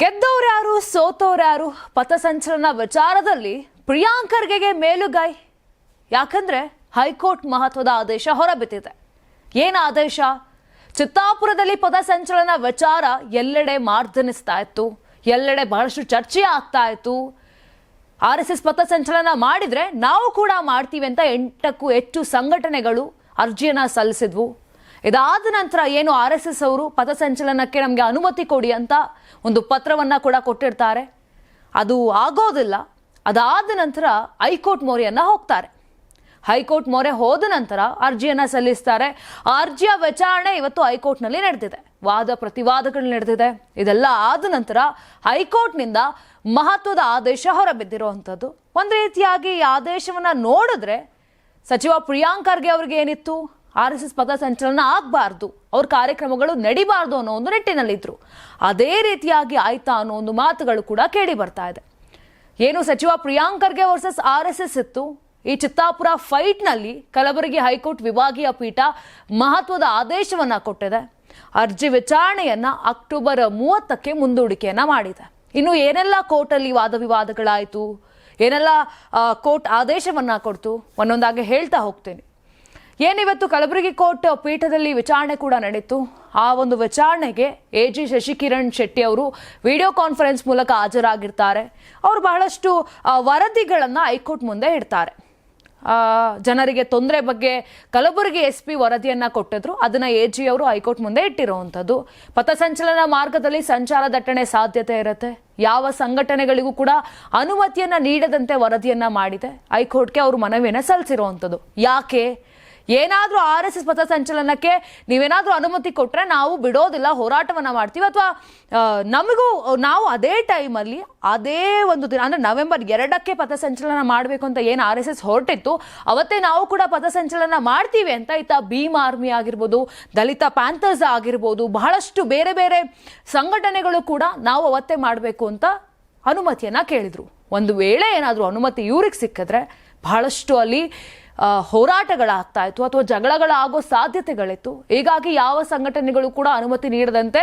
ಗೆದ್ದವ್ರು ಯಾರು ಸೋತವ್ರು ಯಾರು ಪಥಸಂಚಲನ ವಿಚಾರದಲ್ಲಿ ಪ್ರಿಯಾಂಕ್ ಖರ್ಗೆಗೆ ಮೇಲುಗೈ. ಯಾಕಂದ್ರೆ ಹೈಕೋರ್ಟ್ ಮಹತ್ವದ ಆದೇಶ ಹೊರಬಿದ್ದಿದೆ. ಏನು ಆದೇಶ? ಚಿತ್ತಾಪುರದಲ್ಲಿ ಪಥಸಂಚಲನ ವಿಚಾರ ಎಲ್ಲೆಡೆ ಮಾರ್ದನಿಸ್ತಾ ಇತ್ತು, ಎಲ್ಲೆಡೆ ಬಹಳಷ್ಟು ಚರ್ಚೆ ಆಗ್ತಾ ಇತ್ತು. ಆರ್ ಎಸ್ ಎಸ್ ಪಥಸಂಚಲನ ಮಾಡಿದ್ರೆ ನಾವು ಕೂಡ ಮಾಡ್ತೀವಿ ಅಂತ ಎಂಟಕ್ಕೂ ಹೆಚ್ಚು ಸಂಘಟನೆಗಳು ಅರ್ಜಿಯನ್ನ ಸಲ್ಲಿಸಿದ್ವು. ಇದಾದ ನಂತರ ಏನು ಆರ್ ಎಸ್ ಎಸ್ ಅವರು ಪಥಸಂಚಲನಕ್ಕೆ ನಮಗೆ ಅನುಮತಿ ಕೊಡಿ ಅಂತ ಒಂದು ಪತ್ರವನ್ನು ಕೂಡ ಕೊಟ್ಟಿರ್ತಾರೆ. ಅದು ಆಗೋದಿಲ್ಲ. ಅದಾದ ನಂತರ ಹೈಕೋರ್ಟ್ ಮೊರೆಯನ್ನ ಹೋಗ್ತಾರೆ. ಹೈಕೋರ್ಟ್ ಮೊರೆ ಹೋದ ನಂತರ ಅರ್ಜಿಯನ್ನು ಸಲ್ಲಿಸ್ತಾರೆ. ಅರ್ಜಿಯ ವಿಚಾರಣೆ ಇವತ್ತು ಹೈಕೋರ್ಟ್ನಲ್ಲಿ ನಡೆದಿದೆ. ವಾದ ಪ್ರತಿವಾದಗಳು ನಡೆದಿದೆ. ಇದೆಲ್ಲ ಆದ ನಂತರ ಹೈಕೋರ್ಟ್ನಿಂದ ಮಹತ್ವದ ಆದೇಶ ಹೊರಬಿದ್ದಿರುವಂಥದ್ದು. ಒಂದು ರೀತಿಯಾಗಿ ಈ ಆದೇಶವನ್ನು ನೋಡಿದ್ರೆ ಸಚಿವ ಪ್ರಿಯಾಂಕ್ ಖರ್ಗೆ ಅವ್ರಿಗೆ ಏನಿತ್ತು? ಆರ್ ಎಸ್ ಎಸ್ ಪಥಸಂಚಲನ ಆಗಬಾರ್ದು. ಅವ್ರ ಕಾರ್ಯಕ್ರಮಗಳು ನಡಿಬಾರ್ದು ಅನ್ನೋ ಒಂದು ನಿಟ್ಟಿನಲ್ಲಿದ್ದರು ಅದೇ ರೀತಿಯಾಗಿ ಆಯ್ತಾ ಅನ್ನೋ ಒಂದು ಮಾತುಗಳು ಕೂಡ ಕೇಳಿ ಬರ್ತಾ ಇದೆ. ಏನು ಸಚಿವ ಪ್ರಿಯಾಂಕರ್ಗೆ ವರ್ಸಸ್ ಆರ್ ಎಸ್ ಎಸ್ ಇತ್ತು? ಈ ಚಿತ್ತಾಪುರ ಫೈಟ್ನಲ್ಲಿ ಕಲಬುರಗಿ ಹೈಕೋರ್ಟ್ ವಿಭಾಗೀಯ ಪೀಠ ಮಹತ್ವದ ಆದೇಶವನ್ನು ಕೊಟ್ಟಿದೆ. ಅರ್ಜಿ ವಿಚಾರಣೆಯನ್ನ ಅಕ್ಟೋಬರ್ ಮೂವತ್ತಕ್ಕೆ ಮುಂದೂಡಿಕೆಯನ್ನ ಮಾಡಿದೆ. ಇನ್ನು ಏನೆಲ್ಲ ಕೋರ್ಟಲ್ಲಿ ವಾದ ವಿವಾದಗಳಾಯಿತು? ಏನೆಲ್ಲ ಕೋರ್ಟ್ ಆದೇಶವನ್ನ ಕೊಡ್ತು? ಒಂದೊಂದಾಗಿ ಹೇಳ್ತಾ ಹೋಗ್ತೀನಿ. ಏನಿವತ್ತು ಕಲಬುರಗಿ ಕೋರ್ಟ್ ಪೀಠದಲ್ಲಿ ವಿಚಾರಣೆ ಕೂಡ ನಡೆಯಿತು ಆ ಒಂದು ವಿಚಾರಣೆಗೆ ಎ ಜಿ ಶಶಿಕಿರಣ್ ಶೆಟ್ಟಿ ಅವರು ವಿಡಿಯೋ ಕಾನ್ಫರೆನ್ಸ್ ಮೂಲಕ ಹಾಜರಾಗಿರ್ತಾರೆ. ಅವರು ಬಹಳಷ್ಟು ವರದಿಗಳನ್ನು ಹೈಕೋರ್ಟ್ ಮುಂದೆ ಇಡ್ತಾರೆ. ಜನರಿಗೆ ತೊಂದರೆ ಬಗ್ಗೆ ಕಲಬುರಗಿ ಎಸ್ ಪಿ ವರದಿಯನ್ನು ಕೊಟ್ಟಿದ್ರು. ಅದನ್ನು ಎ ಜಿ ಅವರು ಹೈಕೋರ್ಟ್ ಮುಂದೆ ಇಟ್ಟಿರುವಂಥದ್ದು. ಪಥಸಂಚಲನ ಮಾರ್ಗದಲ್ಲಿ ಸಂಚಾರ ದಟ್ಟಣೆ ಸಾಧ್ಯತೆ ಇರುತ್ತೆ. ಯಾವ ಸಂಘಟನೆಗಳಿಗೂ ಕೂಡ ಅನುಮತಿಯನ್ನು ನೀಡದಂತೆ ವರದಿಯನ್ನು ಮಾಡಿದೆ. ಹೈಕೋರ್ಟ್ಗೆ ಅವರು ಮನವಿಯನ್ನು ಸಲ್ಲಿಸಿರುವಂಥದ್ದು. ಯಾಕೆ? ಏನಾದ್ರೂ ಆರ್ ಎಸ್ ಎಸ್ ಪಥಸಂಚಲನಕ್ಕೆ ನೀವೇನಾದರೂ ಅನುಮತಿ ಕೊಟ್ಟರೆ ನಾವು ಬಿಡೋದಿಲ್ಲ, ಹೋರಾಟವನ್ನು ಮಾಡ್ತೀವಿ. ಅಥವಾ ನಮಗೂ, ನಾವು ಅದೇ ಟೈಮಲ್ಲಿ, ಅದೇ ಒಂದು ದಿನ, ಅಂದರೆ ನವೆಂಬರ್ ಎರಡಕ್ಕೆ ಪಥಸಂಚಲನ ಮಾಡಬೇಕು ಅಂತ ಏನು ಆರ್ ಎಸ್ ಎಸ್ ಹೊರಟಿತ್ತು, ಅವತ್ತೇ ನಾವು ಕೂಡ ಪಥಸಂಚಲನ ಮಾಡ್ತೀವಿ ಅಂತ ಈತ ಭೀಮ್ ಆರ್ಮಿ ಆಗಿರ್ಬೋದು, ದಲಿತ ಪ್ಯಾಂಥರ್ಸ್ ಆಗಿರ್ಬೋದು, ಬಹಳಷ್ಟು ಬೇರೆ ಬೇರೆ ಸಂಘಟನೆಗಳು ಕೂಡ ನಾವು ಅವತ್ತೇ ಮಾಡಬೇಕು ಅಂತ ಅನುಮತಿಯನ್ನು ಕೇಳಿದರು. ಒಂದು ವೇಳೆ ಏನಾದರೂ ಅನುಮತಿ ಇವ್ರಿಗೆ ಸಿಕ್ಕಿದ್ರೆ ಬಹಳಷ್ಟು ಅಲ್ಲಿ ಹೋರಾಟಗಳಾಗ್ತಾ ಇತ್ತು ಅಥವಾ ಜಗಳಗಳಾಗೋ ಸಾಧ್ಯತೆಗಳಿತ್ತು. ಹೀಗಾಗಿ ಯಾವ ಸಂಘಟನೆಗಳು ಕೂಡ ಅನುಮತಿ ನೀಡದಂತೆ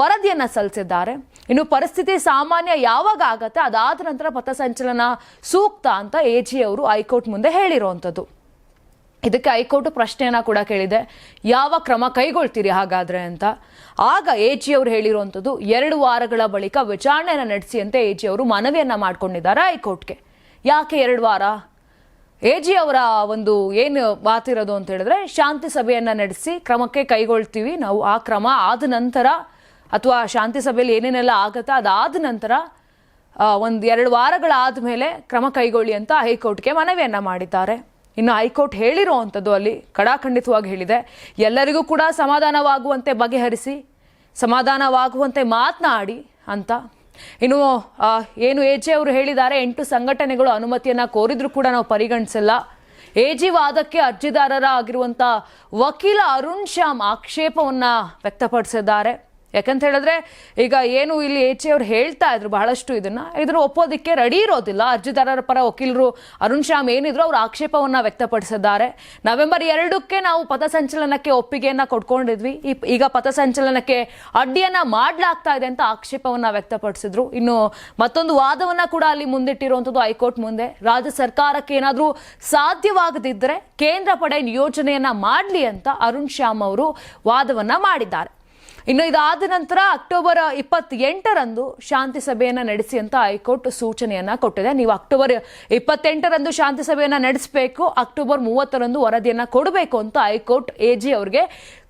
ವರದಿಯನ್ನು ವರದಿಯನ್ನ ಸಲ್ಲಿಸಿದ್ದಾರೆ. ಇನ್ನು ಪರಿಸ್ಥಿತಿ ಸಾಮಾನ್ಯ ಯಾವಾಗ ಆಗತ್ತೆ, ಅದಾದ ನಂತರ ಪಥಸಂಚಲನ ಸೂಕ್ತ ಅಂತ ಎ ಜಿ ಅವರು ಹೈಕೋರ್ಟ್ ಮುಂದೆ ಹೇಳಿರುವಂಥದ್ದು ಇದಕ್ಕೆ ಹೈಕೋರ್ಟ್ ಪ್ರಶ್ನೆಯನ್ನು ಕೂಡ ಕೇಳಿದೆ. ಯಾವ ಕ್ರಮ ಕೈಗೊಳ್ತೀರಿ ಹಾಗಾದರೆ ಅಂತ. ಆಗ ಎ ಜಿ ಅವರು ಹೇಳಿರುವಂಥದ್ದು ಎರಡು ವಾರಗಳ ಬಳಿಕ ವಿಚಾರಣೆಯನ್ನು ನಡೆಸಿ ಅಂತ ಎ ಜಿ ಅವರು ಮನವಿಯನ್ನು ಮಾಡಿಕೊಂಡಿದ್ದಾರೆ ಹೈಕೋರ್ಟ್ಗೆ. ಯಾಕೆ ಎರಡು ವಾರ? ಎ ಜಿ ಅವರ ಒಂದು ಏನು ಮಾತಿರೋದು ಅಂತ ಹೇಳಿದ್ರೆ, ಶಾಂತಿ ಸಭೆಯನ್ನ ನಡೆಸಿ ಕ್ರಮಕ್ಕೆ ಕೈಗೊಳ್ತೀವಿ. ನಾವು ಆ ಕ್ರಮ ಆದ ನಂತರ, ಅಥವಾ ಶಾಂತಿ ಸಭೆಯಲ್ಲಿ ಏನೇನೆಲ್ಲ ಆಗುತ್ತಾ ಅದಾದ ನಂತರ ಒಂದು ಎರಡು ವಾರಗಳಾದ ಮೇಲೆ ಕ್ರಮ ಕೈಗೊಳ್ಳಿ ಅಂತ ಹೈಕೋರ್ಟ್ಗೆ ಮನವಿಯನ್ನ ಮಾಡಿದ್ದಾರೆ. ಇನ್ನು ಹೈಕೋರ್ಟ್ ಹೇಳಿರುವಂಥದ್ದು ಅಲ್ಲಿ ಕಡಾಖಂಡಿತವಾಗಿ ಹೇಳಿದೆ. ಎಲ್ಲರಿಗೂ ಕೂಡ ಸಮಾಧಾನವಾಗುವಂತೆ ಬಗೆಹರಿಸಿ, ಸಮಾಧಾನವಾಗುವಂತೆ ಮಾತನಾಡಿ ಅಂತ ಇನ್ನು ಏನು ಎ ಜೆ ಅವರು ಹೇಳಿದ್ದಾರೆ, ಎಂಟು ಸಂಘಟನೆಗಳು ಅನುಮತಿಯನ್ನ ಕೋರಿದ್ರು ಕೂಡ ನಾವು ಪರಿಗಣಿಸಲ್ಲ. ಎಜಿ ವಾದಕ್ಕೆ ಅರ್ಜಿದಾರರ ಆಗಿರುವಂತ ವಕೀಲ ಅರುಣ್ ಶ್ಯಾಮ್ ಆಕ್ಷೇಪವನ್ನು ವ್ಯಕ್ತಪಡಿಸಿದ್ದಾರೆ. ಯಾಕಂತ ಹೇಳಿದ್ರೆ, ಈಗ ಏನು ಇಲ್ಲಿ ಎ ಜಿ ಅವ್ರು ಹೇಳ್ತಾ ಇದ್ರು ಬಹಳಷ್ಟು ಇದನ್ನ ಇದನ್ನ ಒಪ್ಪೋದಕ್ಕೆ ರೆಡಿ ಇರೋದಿಲ್ಲ. ಅರ್ಜಿದಾರರ ಪರ ವಕೀಲರು ಅರುಣ್ ಶ್ಯಾಮ್ ಏನಿದ್ರು ಅವ್ರು ಆಕ್ಷೇಪವನ್ನ ವ್ಯಕ್ತಪಡಿಸಿದ್ದಾರೆ. ನವೆಂಬರ್ ಎರಡಕ್ಕೆ ನಾವು ಪಥಸಂಚಲನಕ್ಕೆ ಒಪ್ಪಿಗೆಯನ್ನ ಕೊಡ್ಕೊಂಡಿದ್ವಿ. ಈಗ ಪಥಸಂಚಲನಕ್ಕೆ ಅಡ್ಡಿಯನ್ನ ಮಾಡ್ಲಾಗ್ತಾ ಇದೆ ಅಂತ ಆಕ್ಷೇಪವನ್ನ ವ್ಯಕ್ತಪಡಿಸಿದ್ರು. ಇನ್ನು ಮತ್ತೊಂದು ವಾದವನ್ನ ಕೂಡ ಅಲ್ಲಿ ಮುಂದಿಟ್ಟಿರುವಂಥದ್ದು ಹೈಕೋರ್ಟ್ ಮುಂದೆ. ರಾಜ್ಯ ಸರ್ಕಾರಕ್ಕೆ ಏನಾದ್ರೂ ಸಾಧ್ಯವಾಗದಿದ್ದರೆ ಕೇಂದ್ರ ಪಡೆ ನಿಯೋಜನೆಯನ್ನ ಮಾಡಲಿ ಅಂತ ಅರುಣ್ ಶ್ಯಾಮ್ ಅವರು ವಾದವನ್ನ ಮಾಡಿದ್ದಾರೆ. ಇನ್ನು ಇದಾದ ನಂತರ ಅಕ್ಟೋಬರ್ ಇಪ್ಪತ್ತೆಂಟರಂದು ಶಾಂತಿ ಸಭೆಯನ್ನು ನಡೆಸಿ ಅಂತ ಹೈಕೋರ್ಟ್ ಸೂಚನೆಯನ್ನ ಕೊಟ್ಟಿದೆ. ನೀವು ಅಕ್ಟೋಬರ್ ಇಪ್ಪತ್ತೆಂಟರಂದು ಶಾಂತಿ ಸಭೆಯನ್ನು ನಡೆಸಬೇಕು, ಅಕ್ಟೋಬರ್ ಮೂವತ್ತರಂದು ವರದಿಯನ್ನು ಕೊಡಬೇಕು ಅಂತ ಹೈಕೋರ್ಟ್ ಎ ಜಿ ಅವರಿಗೆ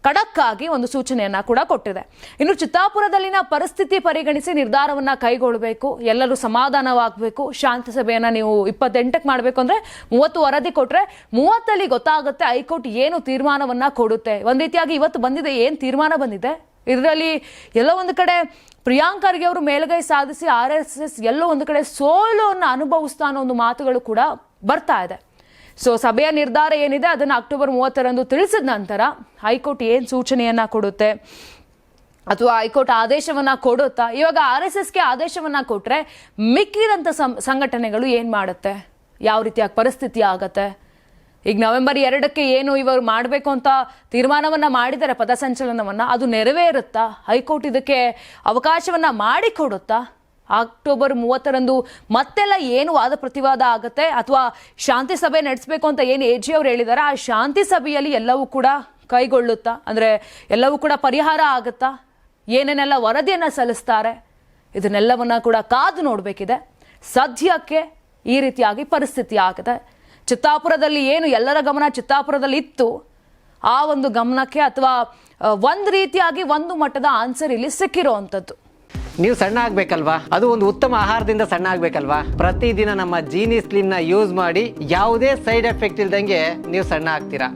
ಖಡಕ್ ಆಗಿ ಒಂದು ಸೂಚನೆಯನ್ನ ಕೂಡ ಕೊಟ್ಟಿದೆ. ಇನ್ನು ಚಿತ್ತಾಪುರದಲ್ಲಿನ ಪರಿಸ್ಥಿತಿ ಪರಿಗಣಿಸಿ ನಿರ್ಧಾರವನ್ನ ಕೈಗೊಳ್ಳಬೇಕು, ಎಲ್ಲರೂ ಸಮಾಧಾನವಾಗಬೇಕು, ಶಾಂತಿ ಸಭೆಯನ್ನ ನೀವು ಇಪ್ಪತ್ತೆಂಟಕ್ಕೆ ಮಾಡಬೇಕು ಅಂದ್ರೆ ಮೂವತ್ತು ವರದಿ ಕೊಟ್ರೆ ಮೂವತ್ತಲ್ಲಿ ಗೊತ್ತಾಗುತ್ತೆ ಹೈಕೋರ್ಟ್ ಏನು ತೀರ್ಮಾನವನ್ನ ಕೊಡುತ್ತೆ. ಒಂದ್ ರೀತಿಯಾಗಿ ಇವತ್ತು ಬಂದಿದೆ, ಏನು ತೀರ್ಮಾನ ಬಂದಿದೆ? ಇದರಲ್ಲಿ ಎಲ್ಲೋ ಒಂದು ಕಡೆ ಪ್ರಿಯಾಂಕ್ ಖರ್ಗೆ ಅವರು ಮೇಲುಗೈ ಸಾಧಿಸಿ ಆರ್ ಎಸ್ ಎಸ್ ಎಲ್ಲೋ ಒಂದು ಕಡೆ ಸೋಲನ್ನು ಅನುಭವಿಸ್ತಾ ಅನ್ನೋ ಒಂದು ಮಾತುಗಳು ಕೂಡ ಬರ್ತಾ ಇದೆ. ಸೊ ಸಭೆಯ ನಿರ್ಧಾರ ಏನಿದೆ? ಅದನ್ನು ಅಕ್ಟೋಬರ್ ಮೂವತ್ತರಂದು ತಿಳಿಸಿದ ನಂತರ ಹೈಕೋರ್ಟ್ ಏನು ಸೂಚನೆಯನ್ನ ಕೊಡುತ್ತೆ? ಅಥವಾ ಹೈಕೋರ್ಟ್ ಆದೇಶವನ್ನ ಕೊಡುತ್ತಾ? ಇವಾಗ ಆರ್ ಎಸ್ ಎಸ್ಗೆ ಆದೇಶವನ್ನ ಕೊಟ್ಟರೆ ಮಿಕ್ಕಿದಂಥ ಸಂಘಟನೆಗಳು ಏನು ಮಾಡುತ್ತೆ? ಯಾವ ರೀತಿಯಾಗಿ ಪರಿಸ್ಥಿತಿ ಆಗತ್ತೆ? ಈಗ ನವೆಂಬರ್ ಎರಡಕ್ಕೆ ಏನು ಇವರು ಮಾಡಬೇಕು ಅಂತ ತೀರ್ಮಾನವನ್ನ ಮಾಡಿದ್ದಾರೆ ಪದಸಂಚಲನವನ್ನ ಅದು ನೆರವೇರುತ್ತಾ? ಹೈಕೋರ್ಟ್ ಇದಕ್ಕೆ ಅವಕಾಶವನ್ನ ಮಾಡಿಕೊಡುತ್ತಾ ಅಕ್ಟೋಬರ್ ಮೂವತ್ತರಂದು ಮತ್ತೆಲ್ಲ ಏನು ವಾದ ಪ್ರತಿವಾದ ಆಗುತ್ತೆ? ಅಥವಾ ಶಾಂತಿ ಸಭೆ ನಡೆಸಬೇಕು ಅಂತ ಏನು ಎ ಜಿ ಅವ್ರು ಹೇಳಿದ್ದಾರೆ ಆ ಶಾಂತಿ ಸಭೆಯಲ್ಲಿ ಎಲ್ಲವೂ ಕೂಡ ಕೈಗೊಳ್ಳುತ್ತಾ? ಅಂದ್ರೆ ಎಲ್ಲವೂ ಕೂಡ ಪರಿಹಾರ ಆಗುತ್ತಾ? ಏನೇನೆಲ್ಲ ವರದಿಯನ್ನ ಸಲ್ಲಿಸ್ತಾರೆ? ಇದನ್ನೆಲ್ಲವನ್ನ ಕೂಡ ಕಾದು ನೋಡಬೇಕಿದೆ. ಸದ್ಯಕ್ಕೆ ಈ ರೀತಿಯಾಗಿ ಪರಿಸ್ಥಿತಿ ಆಗಿದೆ. ಚಿತ್ತಾಪುರದಲ್ಲಿ ಏನು? ಎಲ್ಲರ ಗಮನ ಚಿತ್ತಾಪುರದಲ್ಲಿ ಇತ್ತು. ಆ ಒಂದು ಗಮನಕ್ಕೆ ಅಥವಾ ಒಂದು ರೀತಿಯಾಗಿ ಒಂದು ಮಟ್ಟದ ಆನ್ಸರ್ ಇಲ್ಲಿ ಸಿಕ್ಕಿರೋ ಅಂಥದ್ದು ನೀವು ಸಣ್ಣ ಆಗ್ಬೇಕಲ್ವಾ? ಅದು ಒಂದು ಉತ್ತಮ ಆಹಾರದಿಂದ ಸಣ್ಣ ಆಗ್ಬೇಕಲ್ವಾ? ಪ್ರತಿದಿನ ನಮ್ಮ ಜೀನಿ ಸ್ಲಿಮ್ನ ಯೂಸ್ ಮಾಡಿ ಯಾವುದೇ ಸೈಡ್ ಎಫೆಕ್ಟ್ ಇಲ್ದಂಗೆ ನೀವು ಸಣ್ಣ ಆಗ್ತೀರಾ?